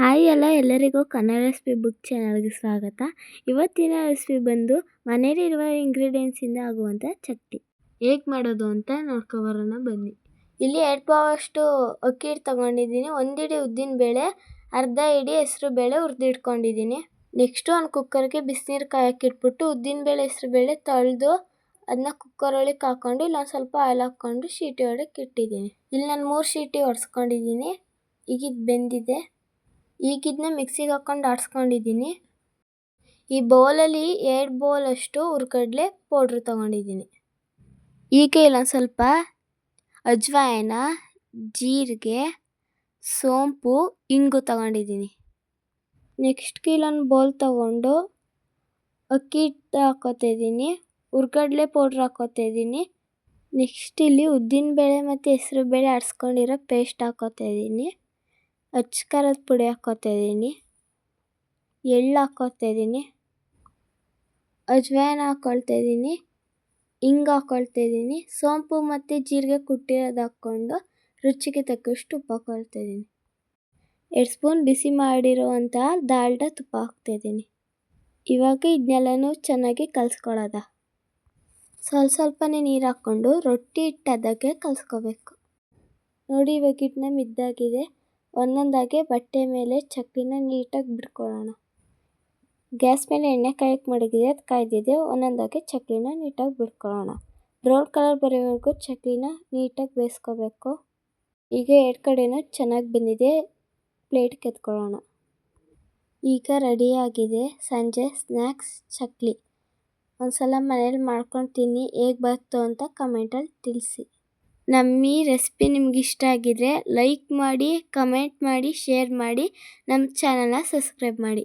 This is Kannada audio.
ಹಾಯ್ ಎಲ್ಲ, ಎಲ್ಲರಿಗೂ ಕನ್ನಡ ರೆಸಿಪಿ ಬುಕ್ ಚಾನಲ್ಗೆ ಸ್ವಾಗತ. ಇವತ್ತಿನ ರೆಸಿಪಿ ಬಂದು ಮನೆಯಲ್ಲಿರುವ ಇಂಗ್ರೀಡಿಯೆಂಟ್ಸಿಂದ ಆಗುವಂಥ ಚಟ್ನಿ. ಹೇಗೆ ಮಾಡೋದು ಅಂತ ನೋಡ್ಕೊಬರೋಣ ಬನ್ನಿ. ಇಲ್ಲಿ ಎರಡು ಪಾವಷ್ಟು ಅಕ್ಕಿ ಹಿಟ್ಟು ತೊಗೊಂಡಿದ್ದೀನಿ, ಒಂದು ಹಿಡಿ ಉದ್ದಿನ ಬೇಳೆ, ಅರ್ಧ ಹಿಡಿ ಹೆಸರು ಬೇಳೆ ಹುರಿದಿಟ್ಕೊಂಡಿದ್ದೀನಿ ನೆಕ್ಸ್ಟು ಒಂದು ಕುಕ್ಕರ್ಗೆ ಬಿಸಿನೀರು ಕಾಯಕ್ಕಿಟ್ಬಿಟ್ಟು ಉದ್ದಿನ ಬೇಳೆ, ಹೆಸರು ಬೇಳೆ ತೊಳೆದು ಅದನ್ನ ಕುಕ್ಕರ್ ಒಳಗೆ ಹಾಕ್ಕೊಂಡು ಇಲ್ಲೊಂದು ಸ್ವಲ್ಪ ಆಯಿಲ್ ಹಾಕ್ಕೊಂಡು ಶೀಟಿ ಹೊಡೆಯಕ್ಕೆ ಇಟ್ಟಿದ್ದೀನಿ. ಇಲ್ಲಿ ನಾನು ಮೂರು ಶೀಟಿ ಹೊಡ್ಸ್ಕೊಂಡಿದ್ದೀನಿ ಈಗಿದ್ದು ಬೆಂದಿದೆ. ಈಗ ಇದನ್ನ ಮಿಕ್ಸಿಗೆ ಹಾಕ್ಕೊಂಡು ಆಡಿಸ್ಕೊಂಡಿದ್ದೀನಿ. ಈ ಬೌಲಲ್ಲಿ ಎರಡು ಬೌಲಷ್ಟು ಹುರ್ಗಡ್ಲೆ ಪೌಡ್ರ್ ತೊಗೊಂಡಿದ್ದೀನಿ. ಈಗ ಇಲ್ಲೊಂದು ಸ್ವಲ್ಪ ಅಜ್ವಾಯನ, ಜೀರಿಗೆ, ಸೋಂಪು, ಇಂಗು ತಗೊಂಡಿದ್ದೀನಿ. ನೆಕ್ಸ್ಟ್ ಇಲ್ಲೊಂದು ಬೌಲ್ ತಗೊಂಡು ಅಕ್ಕಿ ಹಿಟ್ಟು ಹಾಕೋತಿದ್ದೀನಿ ಹುರ್ಗಡ್ಲೆ ಪೌಡ್ರ್ ಹಾಕೋತಿದ್ದೀನಿ ನೆಕ್ಸ್ಟ್ ಇಲ್ಲಿ ಉದ್ದಿನಬೇಳೆ ಮತ್ತು ಹೆಸ್ರು ಬೇಳೆ ಆಡಿಸ್ಕೊಂಡಿರೋ ಪೇಸ್ಟ್ ಹಾಕೋತಿದ್ದೀನಿ ಅಚ್ಚ ಖಾರದ ಪುಡಿ ಹಾಕೋತಿದೀನಿ ಎಳ್ಳು ಹಾಕ್ಕೋತಾ ಇದ್ದೀನಿ. ಹಾಕ್ಕೊಳ್ತಾಯಿದ್ದೀನಿ ಹಿಂಗೆ ಹಾಕ್ಕೊಳ್ತಾ ಇದ್ದೀನಿ. ಸೋಂಪು ಮತ್ತು ಜೀರಿಗೆ ಕುಟ್ಟಿರೋದು ಹಾಕ್ಕೊಂಡು ರುಚಿಗೆ ತಕ್ಕಷ್ಟು ಉಪ್ಪು ಹಾಕ್ಕೊಳ್ತಾ ಇದ್ದೀನಿ. ಎರಡು ಸ್ಪೂನ್ ಬಿಸಿ ಮಾಡಿರುವಂತಹ ದಾಲ್ಡ ತುಪ್ಪ ಹಾಕ್ತಾ ಇದ್ದೀನಿ. ಇವಾಗ ಇದನ್ನೆಲ್ಲನೂ ಚೆನ್ನಾಗಿ ಕಲಿಸ್ಕೊಳ್ಳೋದ. ಸ್ವಲ್ಪ ಸ್ವಲ್ಪನೇ ನೀರು ಹಾಕ್ಕೊಂಡು ರೊಟ್ಟಿ ಹಿಟ್ಟು ಅದಕ್ಕೆ ಕಲಿಸ್ಕೋಬೇಕು. ನೋಡಿ ಇವಾಗ ಹಿಟ್ಟನ್ನ ಮಿದ್ದಾಗಿದೆ ಒಂದೊಂದಾಗೆ ಬಟ್ಟೆ ಮೇಲೆ ಚಕ್ಲಿನ ನೀಟಾಗಿ ಬಿಡ್ಕೊಳ್ಳೋಣ. ಗ್ಯಾಸ್ ಮೇಲೆ ಎಣ್ಣೆ ಕಾಯಕ್ಕೆ ಮಡಗಿದೆ ಅದು ಕಾಯ್ದಿದೆ ಒಂದೊಂದಾಗೆ ಚಕ್ಲಿನ ನೀಟಾಗಿ ಬಿಡ್ಕೊಳ್ಳೋಣ. ಬ್ರೌನ್ ಕಲರ್ ಬರೋವರೆಗೂ ಚಕ್ಲಿನ ನೀಟಾಗಿ ಬೇಯಿಸ್ಕೋಬೇಕು. ಈಗ ಎರಡು ಕಡೆನೂ ಚೆನ್ನಾಗಿ ಬಂದಿದೆ, ಪ್ಲೇಟ್ ಕೆತ್ಕೊಳ್ಳೋಣ. ಈಗ ರೆಡಿಯಾಗಿದೆ ಸಂಜೆ ಸ್ನ್ಯಾಕ್ಸ್ ಚಕ್ಲಿ. ಒಂದ್ಸಲ ಮನೇಲಿ ಮಾಡ್ಕೊಂಡು ತಿನ್ನಿ, ಹೇಗೆ ಬಂತು ಅಂತ ಕಮೆಂಟಲ್ಲಿ ತಿಳಿಸಿ. ನಮ್ಮ ಈ ರೆಸಿಪಿ ನಿಮ್ಗೆ ಇಷ್ಟ ಆಗಿದ್ರೆ ಲೈಕ್ ಮಾಡಿ ಕಮೆಂಟ್ ಮಾಡಿ ಶೇರ್ ಮಾಡಿ ನಮ್ಮ ಚಾನಲ್ನ ಸಬ್ಸ್ಕ್ರೈಬ್ ಮಾಡಿ.